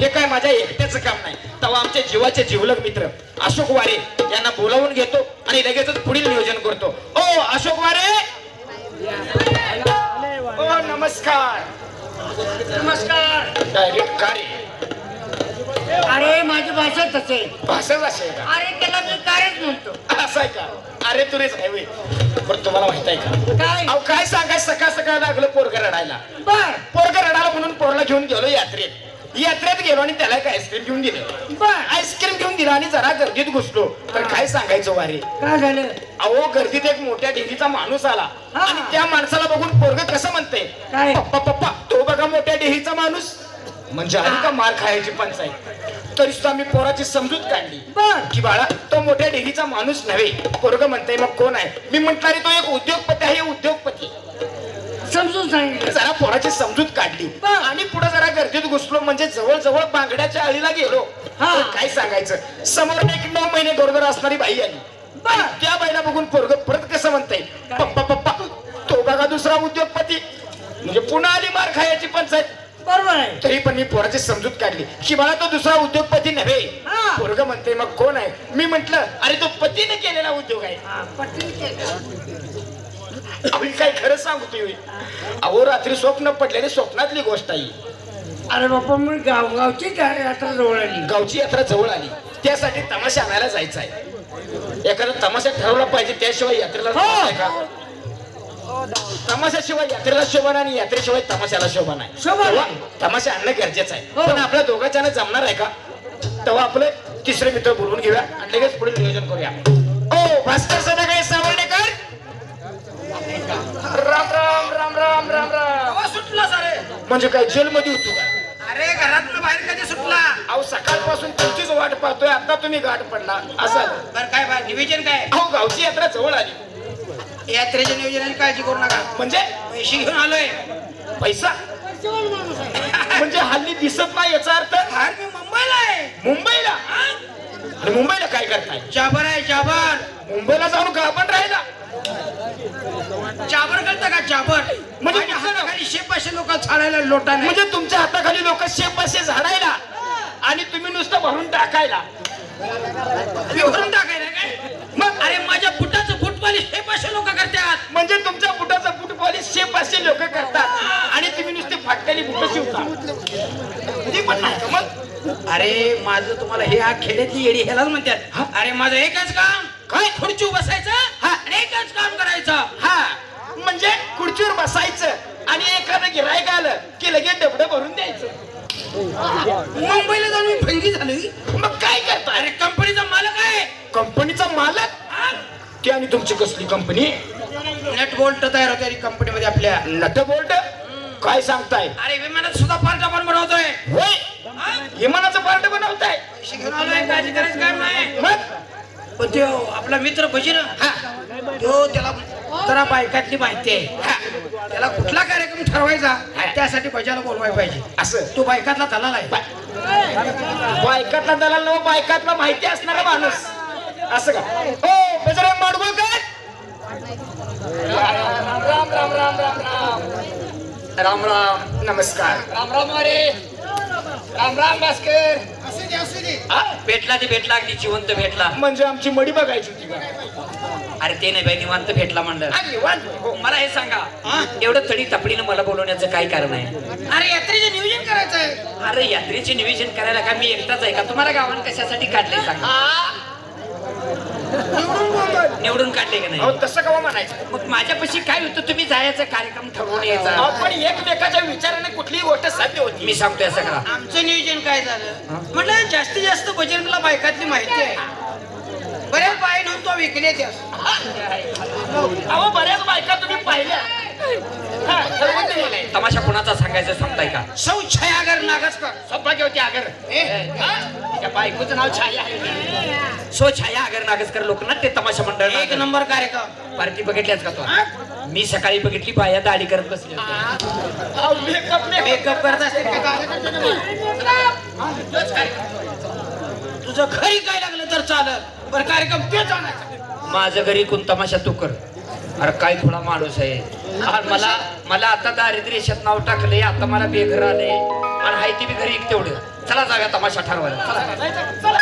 हे काय माझ्या एकट्याचं काम नाही. तेव्हा आमचे जीवाचे जीवलग मित्र अशोक वारे यांना बोलावून घेतो आणि लगेचच पुढील नियोजन करतो. ओ अशोक वारे! ओ नमस्कार! नमस्कार! डायरेक्ट कार्य अरे माझी भाषा तसे. भाषाच असे का? अरे त्याला मी कायच म्हणतो. असं आहे का? अरे तुरेच आहे. बरं तुम्हाला माहीत आहे का? काय? अहो काय सांगाय सकाळ सकाळ लागलं पोरग रडायला. बर. पोरग रडायला म्हणून पोरला घेऊन गेलो यात्रेत. यात्रेत गेलो आणि त्याला एक आईस्क्रीम घेऊन दिलं. बर. आईस्क्रीम घेऊन दिलं आणि जरा गर्दीत घुसलो. तर काय सांगायचं वारे? काय झालं? अहो गर्दीत एक मोठ्या डेअरीचा माणूस आला. हा. आणि त्या माणसाला बघून पोरग कसं म्हणते काय? पप्पा पप्पा तो बघा मोठ्या डेअरीचा माणूस. म्हणजे आली का मार खायची पंचायत? तरी सुद्धा मी पोराची समजूत काढली. बर. की बाळा तो मोठ्या डेअरीचा माणूस नव्हे. पोरग म्हणताय मग कोण आहे? मी म्हटलं रे तो एक उद्योगपती आहे उद्योगपती. समजून सांगितलं. जरा पोराची समजूत काढली. आणि पुढे गर्दीत घुसलो म्हणजे जवळ जवळ बांगड्याच्या आळीला गेलो. हा. काय सांगायचं? समोर एक नऊ महिने गरोदर असणारी बाई आली. त्या बाईला बघून पोरग परत कसं म्हणताय? पप्पा पप्पा तो बघा दुसरा उद्योगपती. म्हणजे पुन्हा आली मार खायची पंचायत. बरोबर आहे. तरी पण मी पोराची समजूत काढली. की तो दुसरा उद्योगपती नव्हे. हा. पोरग म्हणते मग कोण आहे? मी म्हंटल अरे तो पतीने केलेला उद्योग आहे. काय खरं सांगतोय? होय. अहो रात्री स्वप्न पडलेली स्वप्नातली गोष्ट आहे अरे बाप्पा मी गाव गावची यात्रा जवळ आली. गावची यात्रा जवळ आली. त्यासाठी तमाशा आणायला जायचं आहे. एखादा तमाशा ठरवला पाहिजे त्याशिवाय यात्रेला हो. तमाशाशिवाय यात्रेला शोभा नाही आणि यात्रेशिवाय तमाशाला शोभा नाही. शोभा तेव्हा. तमाशा आणणं गरजेचं आहे. हो. पण आपल्या दोघांच्यानं जमणार आहे का? तेव्हा आपले तिसरे मित्र बोलवून घेऊया आणि लगेच पुढे नियोजन करूया. ओ भास्कर सदाकाळे सावर्डेकर राम राम राम राम राम राम. सुटला सारे. म्हणजे काय जेलमध्ये होतो का अरे घरातनं बाहेर कधी सुटला अहो सकाळपासून तुमचीच वाट पाहतोय आता तुम्ही गाठ पडला. असं. बर काय बा नियोजन काय? अहो गावची यात्रा जवळ आली. यात्रेच्या नियोजनाची काळजी करू नका. म्हणजे? पैसे घेऊन आलोय. पैसा? म्हणजे हल्ली दिसत नाही याचा अर्थ? बाहेर मी मुंबईला आहे. मुंबईला? आणि मुंबईला काय करताय? जाबर आहे जाबर. मुंबईला जाऊन का आपण राहिला. जाबर करता का जाबर? म्हणजे? हाताखाली शेपाशे लोक छाडायला लोटा नाही. म्हणजे तुमच्या हाताखाली लोक शेप असे झाडायला. आणि तुम्ही नुसतं भरून टाकायला. विवरून टाकायला काय? मग अरे माझ्या बुटाचं फुटबॉल शेपाशे लोक करतात. म्हणजे तुमच्या बुटाचा बुट पॉलिश शेप असे लोक करतात. आणि तुम्ही नुसते फाटलेली बुट शिवता. ते पण नाही मग? अरे माझं तुम्हाला हे हा खेड्यातली येडी ह्यालाच म्हणतात. अरे माझं एकच काम काय? खुर्ची बसायचं हा. एकच काम करायचं. हा. म्हणजे खुर्चीवर बसायचं आणि एखादं गिरायक आलं की लगेच डबडं भरून द्यायचं. मुंबईला जाऊन मी फंगी झाली मग काय करता? अरे कंपनीचा मालक आहे. कंपनीचा मालक? ती आणि तुमची कसली कंपनी? नट बोल्ट तयार होते कंपनीमध्ये आपल्या. नट बोल्ट काय सांगताय? अरे विमानात सुद्धा पार्ट आपण बनवतोय. होय? विमानाचं पार्ट बनवताय? पैसे घेऊन आलोय. काळजी करायचं काम नाही मग? पण आपला मित्र बशीर हा. तो त्याला जरा बायकातली माहिती आहे. त्याला कुठला कार्यक्रम ठरवायचा? त्यासाठी बजाला बोलवाय पाहिजे. असं. तो बायकातला दलाल आहे. बायकातला दलाल नव बायकातला माहिती असणारा माणूस. असं का? हो बजरे माडगुळकर. राम राम राम राम राम. राम राम नमस्कार राम राम अरे राम राम भास्कर भेटला ते भेटला अगदी जिवंत भेटला. म्हणजे आमची मडी बघायची होती अरे ते नाही बाई निवांत भेटला म्हणलं. हा, निवांत. हो. मला हे सांगा एवढं तडी तपडीनं मला बोलवण्याचं काय कारण आहे? अरे यात्रेचं नियोजन करायचं आहे अरे यात्रेचे नियोजन करायला का मी एकटाच आहे का? तुम्हाला गावानं कशासाठी काढले सांगा. निवडून काढले? का अहो नाही तसं कवा म्हणायचं? मग माझ्यापाशी काय होतं? तुम्ही जायचं कार्यक्रम ठरवून यायचा. आपण एकमेकाच्या विचाराने कुठलीही गोष्ट साध्य होती मी सांगतोय असं करा. आमचं नियोजन काय झालं? म्हटलं जास्तीत जास्त बजरंगला बायकातली माहिती आहे. बऱ्याच तो विकले त्या अहो बऱ्याच बायका तुम्ही पाहिल्या. हा, ठरवून. तमाशा कोणाचा सांगायचं सांगताय का? सौ छयागर नागसकर. सौभाग्य होती आगर. त्या बायकोचं नाव छाया आहे. सो छाया अगर नागसकर लोकनाट्य तमाशा मंडळ एक नंबर कार्यक्रम. पार्टी बघितल्याच का तो? मी सकाळी बघितली बाया दाढी करत बसली होती. नाही. मेकअप करत असते का? तुझं घरी काय लागलं तर चालत बरं कार्यक्रम तेच आणायचा. माझं घरी कोण तमाशा तू कर. अरे काय थोडा माणूस आहे. अरे मला मला आता दारिद्र्य रेषेत नाव टाकलंय. आता मला बेघर आलंय. आणि हाय ती बी घरी एक तेवढं. चला जाऊया तमाशा ठरवायला. चला.